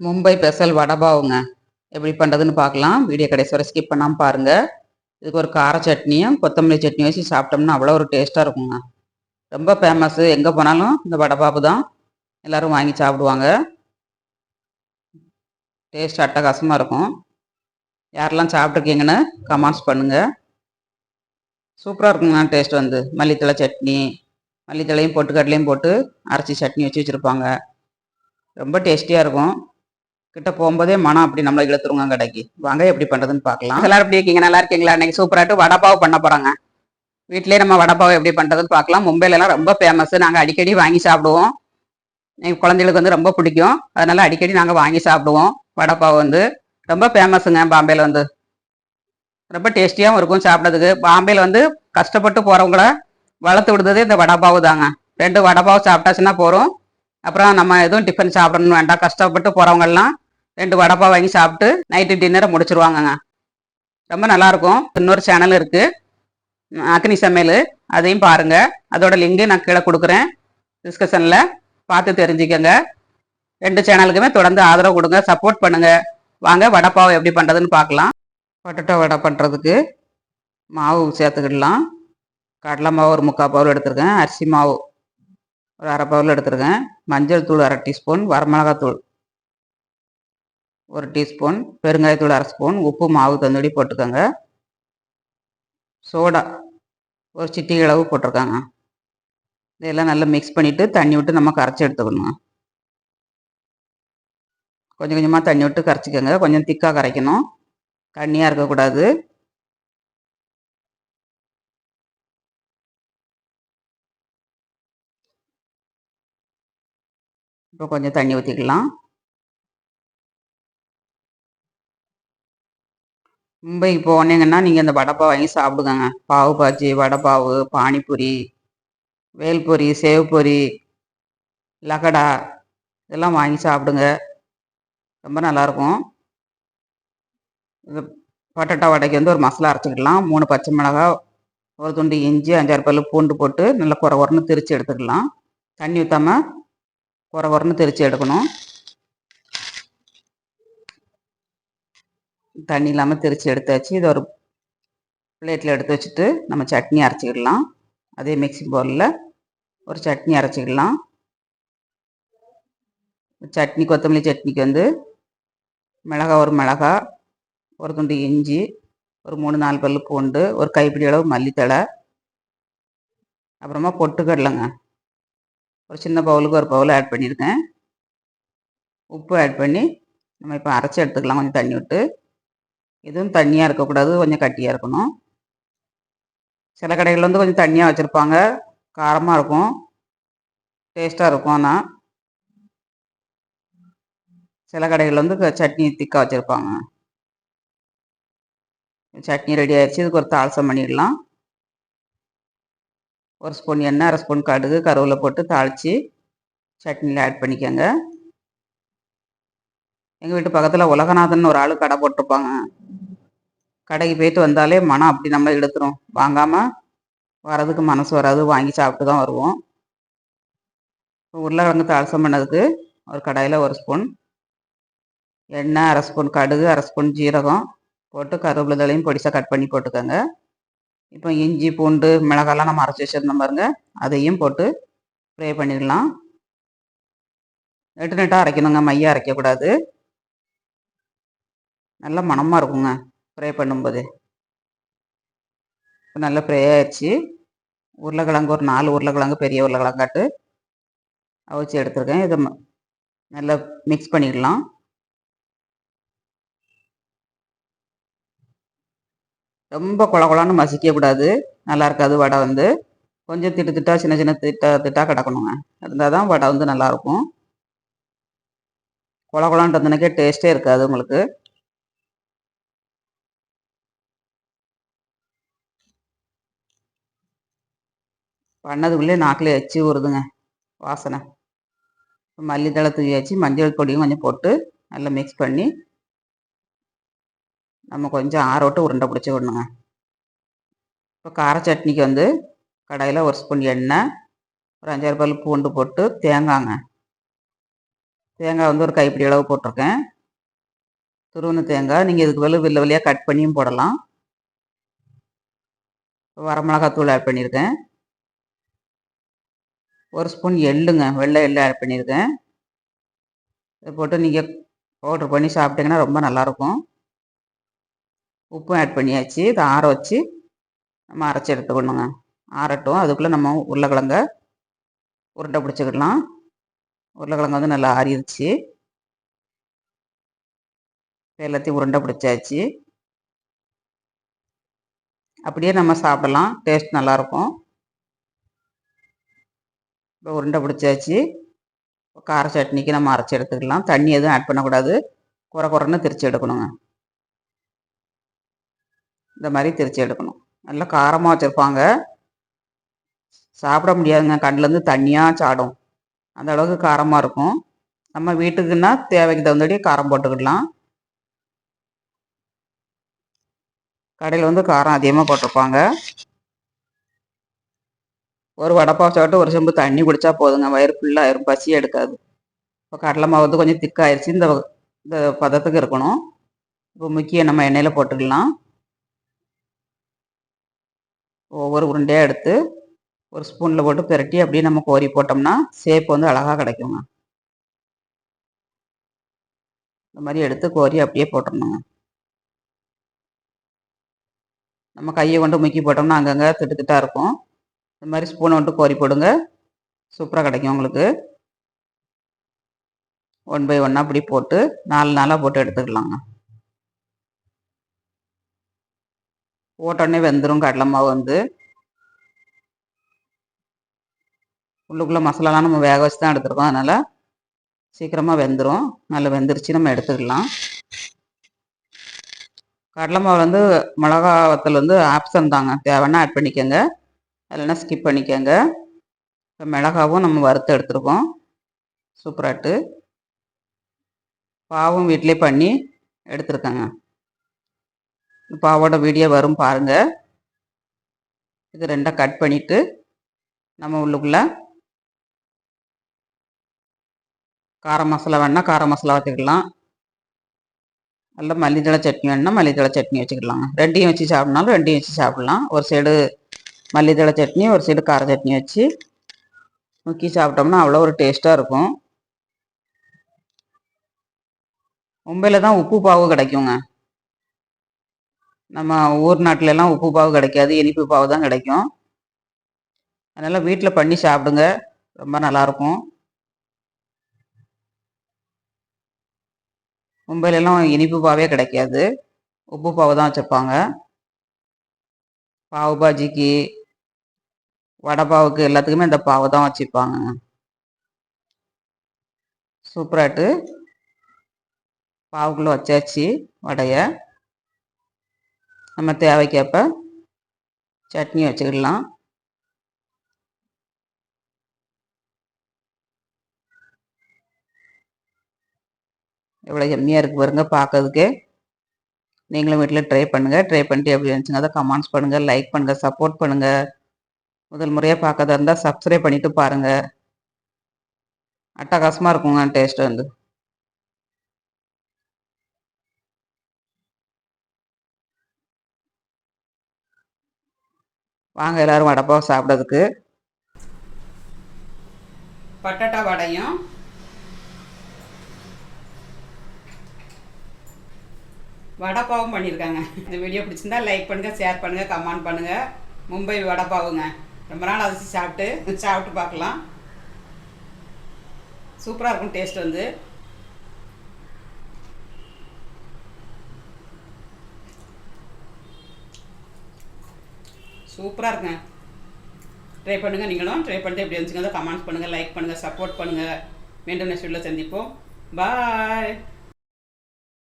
Mumbai special வடபாவுங்க. எப்படி பண்ணுறதுன்னு பார்க்கலாம். வீடியோ கடைசி வரை ஸ்கிப் பண்ணாமல் பாருங்கள் இதுக்கு ஒரு கார சட்னியும் கொத்தமல்லி சட்னி வச்சு சாப்பிட்டோம்னா அவ்வளோ ஒரு டேஸ்ட்டாக இருக்குங்க. ரொம்ப ஃபேமஸ்ஸு எங்கே போனாலும் இந்த வடபாபு தான். எல்லோரும் வாங்கி சாப்பிடுவாங்க. டேஸ்ட் அட்டகாசமாக இருக்கும். யாரெல்லாம் சாப்பிட்ருக்கீங்கன்னு கமெண்ட்ஸ் பண்ணுங்கள் சூப்பராக இருக்குங்க டேஸ்ட் வந்து. மல்லித்தலை சட்னி மல்லித்தலையும் பொட்டுக்கடலையும் போட்டு அரைச்சி சட்னி வச்சு வச்சுருப்பாங்க. ரொம்ப டேஸ்டியாக இருக்கும். கிட்ட போகும்போதே மனம் அப்படி நம்மளை இழுத்துருங்க கடைக்கு. வாங்க எப்படி பண்ணுறதுன்னு பார்க்கலாம். எல்லாரும் எப்படி இருக்கீங்க? நல்லா இருக்கீங்களா? இன்னைக்கு சூப்பராட்டு வடப்பாவை பண்ண போகிறாங்க வீட்டிலேயே நம்ம வடப்பாவை எப்படி பண்ணுறதுன்னு பார்க்கலாம். மும்பையிலலாம் ரொம்ப ஃபேமஸ் நாங்கள் அடிக்கடி வாங்கி சாப்பிடுவோம். எங்கள் குழந்தைகளுக்கு வந்து ரொம்ப பிடிக்கும். அதனால அடிக்கடி நாங்கள் வாங்கி சாப்பிடுவோம். வடப்பாவை வந்து ரொம்ப ஃபேமஸுங்க பாம்பேல வந்து. ரொம்ப டேஸ்டியாகவும் இருக்கும் சாப்பிட்றதுக்கு. பாம்பேல வந்து கஷ்டப்பட்டு போகிறவங்கள வளர்த்து விடுறது இந்த வடப்பாவு தாங்க. ரெண்டு வடப்பாவு சாப்பிட்டாச்சுன்னா போகிறோம் அப்புறம் நம்ம எதுவும் டிஃபன் சாப்பிடணும் வேண்டாம். கஷ்டப்பட்டு போகிறவங்கெல்லாம் ரெண்டு வடப்பா வாங்கி சாப்பிட்டு நைட்டு டின்னரை முடிச்சிருவாங்கங்க. ரொம்ப நல்லாயிருக்கும். இன்னொரு சேனல் இருக்குது அக்னி சமையல். அதையும் பாருங்கள் அதோட லிங்கு நான் கீழே கொடுக்குறேன். டிஸ்கஷனில் பார்த்து தெரிஞ்சுக்கோங்க. ரெண்டு சேனலுக்குமே தொடர்ந்து ஆதரவு கொடுங்க. சப்போர்ட் பண்ணுங்கள் வாங்க வடைப்பாவை எப்படி பண்ணுறதுன்னு பார்க்கலாம். பொட்டட்டோ வடை பண்ணுறதுக்கு மாவு சேர்த்துக்கிடலாம். கடலை மாவு ஒரு முக்கால் பவுல் எடுத்துருக்கேன். அரிசி மாவு ஒரு அரை பவுல் எடுத்துருக்கேன். மஞ்சள் தூள் அரை டீஸ்பூன். வரமிளகாத்தூள் ஒரு டீஸ்பூன் பெருங்காயத்தூள் அரை ஸ்பூன் உப்பு மாவு தந்தூடி போட்டுக்கோங்க. சோடா ஒரு சிட்டி அளவு போட்டிருக்காங்க. இதெல்லாம் நல்லா மிக்ஸ் பண்ணிவிட்டு தண்ணி விட்டு நம்ம கரைச்சி எடுத்துக்கணுங்க. கொஞ்சம் கொஞ்சமாக தண்ணி விட்டு கரைச்சிக்கோங்க. கொஞ்சம் திக்காக கரைக்கணும். தண்ணியாக இருக்கக்கூடாது. இப்போ கொஞ்சம் தண்ணி ஊற்றிக்கலாம் மும்பைக்கு போனீங்கன்னா நீங்கள் இந்த வடப்பா வாங்கி சாப்பிடுங்க பாவு பாஜி வடைப்பாவு பானிபூரி வேல்பொரி சேவ்பொரி லகடா இதெல்லாம் வாங்கி சாப்பிடுங்க. ரொம்ப நல்லாயிருக்கும். இது பட்டட்டா வடைக்கு வந்து ஒரு மசாலா அரைச்சிக்கலாம் மூணு பச்சை மிளகா ஒரு துண்டு இஞ்சி அஞ்சாறு பல்லு பூண்டு போட்டு நல்லா குறை குறன்னு திரித்து எடுத்துக்கலாம் தண்ணி ஊற்றாமல் குறை குறன்னு திரித்து எடுக்கணும். தண்ணி இல்லாமல் திரித்து எடுத்தாச்சு இதை ஒரு பிளேட்டில் எடுத்து வச்சுட்டு நம்ம சட்னி அரைச்சிக்கிடலாம். அதே மிக்சி பவுலில் ஒரு சட்னி அரைச்சிக்கலாம் சட்னி கொத்தமல்லி சட்னிக்கு வந்து மிளகா ஒரு மிளகா ஒரு துண்டு இஞ்சி ஒரு மூணு நாலு பல் பூண்டு ஒரு கைப்பிடி அளவு மல்லித்தழை அப்புறமா பொட்டுக்கடலைங்க. ஒரு சின்ன பவுலுக்கு ஒரு பவுல் ஆட் பண்ணியிருக்கேன். உப்பு ஆட் பண்ணி நம்ம இப்போ அரைச்சி எடுத்துக்கலாம். கொஞ்சம் தண்ணி விட்டு. எதுவும் தண்ணியாக இருக்கக்கூடாது கொஞ்சம் கட்டியாக இருக்கணும். சில கடைகளில் வந்து கொஞ்சம் தண்ணியாக வச்சுருப்பாங்க. காரமாக இருக்கும். டேஸ்ட்டாக இருக்கும் ஆனால் சில கடைகளில் வந்து சட்னி திக்காக வச்சுருப்பாங்க. சட்னி ரெடி ஆயிடுச்சு. இதுக்கு ஒரு தாளசம் பண்ணிடலாம் ஒரு ஸ்பூன் எண்ணெய் அரை ஸ்பூன் கடுகு கருவில் போட்டு தாளித்து சட்னியில் ஆட் பண்ணிக்கோங்க. எங்கள் வீட்டு பக்கத்தில் உலகநாதன் ஒரு ஆள் கடை போட்டிருப்பாங்க. கடைக்கு போயிட்டு வந்தாலே மனம் அப்படி நம்ம எடுத்துரும். வாங்காமல் வரதுக்கு மனசு வராது. வாங்கி சாப்பிட்டு தான் வருவோம். உருளைக்கிழங்கு தாளசம் பண்ணதுக்கு ஒரு கடாயில் ஒரு ஸ்பூன் எண்ணெய் அரை ஸ்பூன் கடுகு அரை ஸ்பூன் ஜீரகம் போட்டு கருவேப்பிலை தலையும் பொடிசாக கட் பண்ணி போட்டுக்கோங்க. இப்போ இஞ்சி பூண்டு மிளகாலாம் நம்ம அரைச்சி வச்சுருந்தோம் பாருங்க. அதையும் போட்டு ஃப்ரை பண்ணிடலாம். நெட்டு நெட்டாக அரைக்கணுங்க. மையாக அரைக்கக்கூடாது. நல்ல மணமாக இருக்குங்க. ஃப்ரை பண்ணும்போது. இப்போ நல்லா ஃப்ரை ஆயிடுச்சு. உருளைக்கிழங்கு ஒரு நாலு உருளைக்கிழங்கு பெரிய உருளைக்கிழங்காட்டு. அவிச்சு எடுத்துருக்கேன். இதை நல்லா மிக்ஸ் பண்ணிடலாம். ரொம்ப குழ குழான்னு மசிக்கக்கூடாது நல்லா இருக்காது வடை வந்து. கொஞ்சம் திட்டு திட்டா சின்ன சின்ன திட்டா திட்டா கிடக்கணுங்க. இருந்தால் தான் வடை வந்து நல்லாயிருக்கும் குழ வந்தனக்கே டேஸ்ட்டே இருக்காது உங்களுக்கு. பண்ணதுக்குள்ளே நாக்கில் எச்சி வருதுங்க வாசனை. மல்லித்தழை தூவியாச்சு மஞ்சள் பொடியும் கொஞ்சம் போட்டு நல்லா மிக்ஸ் பண்ணி நம்ம கொஞ்சம் ஆரோட்டு உருண்டை பிடிச்சி விடணுங்க. இப்போ கார சட்னிக்கு வந்து கடையில் ஒரு ஸ்பூன் எண்ணெய் ஒரு அஞ்சாறு பல் பூண்டு போட்டு தேங்காங்க. தேங்காய் வந்து ஒரு கைப்பிடி அளவு போட்டிருக்கேன். துருவன தேங்காய் நீங்கள் இதுக்கு வெளில வில்ல வெளியாக கட் பண்ணியும் போடலாம். வரமிளகாத்தூள் ஆட் பண்ணியிருக்கேன். ஒரு ஸ்பூன் எள்ளுங்க வெள்ளை எள்ளு ஆட் பண்ணியிருக்கேன். இதை போட்டு நீங்கள் பவுட்ரு பண்ணி சாப்பிட்டீங்கன்னா ரொம்ப நல்லாயிருக்கும். உப்பும் ஆட் பண்ணியாச்சு. இதை ஆற வச்சு நம்ம அரைச்சி எடுத்துக்கணுங்க. ஆறட்டும். அதுக்குள்ளே நம்ம உருளைக்கிழங்க உருண்டை பிடிச்சிக்கிடலாம். உருளைக்கிழங்கு வந்து நல்லா ஆறிடுச்சு. எல்லாத்தையும் உருண்டை பிடிச்சாச்சு. அப்படியே நம்ம சாப்பிடலாம். டேஸ்ட் நல்லாயிருக்கும். இப்போ உருண்டை பிடிச்சாச்சு. கார சட்னிக்கு நம்ம அரைச்சி எடுத்துக்கலாம். தண்ணி எதுவும் ஆட் பண்ணக்கூடாது. குறை குறைன்னு திரிச்சு எடுக்கணுங்க. இந்த மாதிரி திரிச்சு எடுக்கணும். நல்லா காரமாக வச்சுருப்பாங்க. சாப்பிட முடியாதுங்க. கண்ணிலேருந்து தண்ணியாக சாடும். அந்த அளவுக்கு காரமாக இருக்கும். நம்ம வீட்டுக்குன்னா தேவைக்கு தகுந்தபடி காரம் போட்டுக்கிடலாம் கடையில் வந்து காரம் அதிகமாக போட்டிருப்பாங்க. ஒரு வடைப்பாவு சாப்பிட்டு ஒரு செம்பு தண்ணி குடித்தா போதுங்க வயிறு ஃபுல்லாக ஆயிரும். பசி எடுக்காது. இப்போ கடலை மாவு வந்து கொஞ்சம் திக்காயிருச்சு. இந்த இந்த பதத்துக்கு இருக்கணும். இப்போ முக்கிய நம்ம எண்ணெயில் போட்டுக்கலாம். ஒவ்வொரு உருண்டையாக எடுத்து ஒரு ஸ்பூனில் போட்டு பிரட்டி அப்படியே நம்ம கோரி போட்டோம்னா சேப் வந்து அழகாக கிடைக்குங்க. இந்த மாதிரி எடுத்து கோரி அப்படியே போட்டுடணுங்க நம்ம கையை கொண்டு முக்கி போட்டோம்னா அங்கங்கே திட்டு திட்டாக இருக்கும். இந்த மாதிரி ஸ்பூனை வந்துட்டு கோரி போடுங்க. சூப்பராக கிடைக்கும் உங்களுக்கு. ஒன் பை ஒன்னாக அப்படி போட்டு நாலு நாளாக போட்டு எடுத்துக்கலாங்க. போட்டோடனே வெந்துடும் கடலை மாவு வந்து. உள்ளுக்குள்ளே மசாலாலாம் நம்ம வேக வச்சு தான் எடுத்துருக்கோம் அதனால் சீக்கிரமாக வெந்துடும் நல்லா வெந்துருச்சு நம்ம எடுத்துக்கலாம். கடலை மாவு வந்து மிளகா வத்தல் வந்து ஆப்ஷன் தாங்க. தேவைன்னா ஆட் பண்ணிக்கோங்க. இல்லைன்னா ஸ்கிப் பண்ணிக்கோங்க. இப்போ மிளகாவும் நம்ம வறுத்து எடுத்துருக்கோம். சூப்பராட்டு பாவும் வீட்டிலே பண்ணி எடுத்துருக்கேங்க. பாவோட வீடியோ வரும் பாருங்கள் இது ரெண்டாக கட் பண்ணிவிட்டு நம்ம உள்ளுக்குள்ளே கார மசாலா வேணால் கார மசாலா வச்சுக்கலாம். நல்ல மல்லித்தலை சட்னி வேணுன்னா மல்லித்தலை சட்னி வச்சுக்கலாங்க. ரெண்டையும் வச்சு சாப்பிட்னாலும் ரெண்டையும் வச்சு சாப்பிட்லாம். ஒரு சைடு மல்லித்தழை சட்னி ஒரு சைடு கார சட்னி வச்சு முக்கி சாப்பிட்டோம்னா அவ்வளோ ஒரு டேஸ்ட்டாக இருக்கும். மும்பையில் தான் உப்பு பாவு கிடைக்குங்க. நம்ம ஊர் நாட்டிலலாம் உப்பு பாவு கிடைக்காது இனிப்பு பாவு தான் கிடைக்கும். அதனால் வீட்டில் பண்ணி சாப்பிடுங்க ரொம்ப நல்லாயிருக்கும் மும்பையிலலாம் இனிப்பு பாவே கிடைக்காது. உப்பு பாவு தான் வச்சுருப்பாங்க பாவு பாஜிக்கு வடை பாவுக்கு எல்லாத்துக்குமே இந்த பாவை தான் வச்சுருப்பாங்க. சூப்பராட்டு பாவுக்குள்ளே வச்சாச்சு வடையை. நம்ம தேவைக்கேற்ப சட்னி வச்சுக்கிடலாம். எவ்வளோ எம்மியாக இருக்குது பாருங்க பார்க்கறதுக்கு நீங்களும் வீட்டில் ட்ரை பண்ணுங்கள் ட்ரை பண்ணிட்டு எப்படி இருந்துச்சுங்க அதை கமெண்ட்ஸ் பண்ணுங்கள் லைக் பண்ணுங்கள் சப்போர்ட் பண்ணுங்கள் முதல் முறையாக பார்க்கறதா இருந்தால் சப்ஸ்கிரைப் பண்ணிவிட்டு பாருங்கள் அட்டகாசமாக இருக்குங்க டேஸ்ட் வந்து. வாங்க எல்லோரும் வடைப்பாவை சாப்பிட்றதுக்கு. பட்டாட்டா வடையும். வடைப்பாவும் பண்ணியிருக்காங்க இந்த வீடியோ பிடிச்சிருந்தா லைக் பண்ணுங்கள் ஷேர் பண்ணுங்கள் கமெண்ட் பண்ணுங்கள் மும்பை வடைப்பாவுங்க ரொம்ப நாள் அரிசி சாப்பிட்டு. சாப்பிட்டு பார்க்கலாம். சூப்பராக இருக்கும் டேஸ்ட் வந்து. சூப்பராக இருக்குங்க. ட்ரை பண்ணுங்கள் நீங்களும். ட்ரை பண்ணிட்டு எப்படி இருந்துச்சுங்க கமெண்ட்ஸ் பண்ணுங்கள் லைக் பண்ணுங்கள் சப்போர்ட் பண்ணுங்கள் மீண்டும் நெக்ஸ்ட் வீடியோவில் சந்திப்போம். பாய்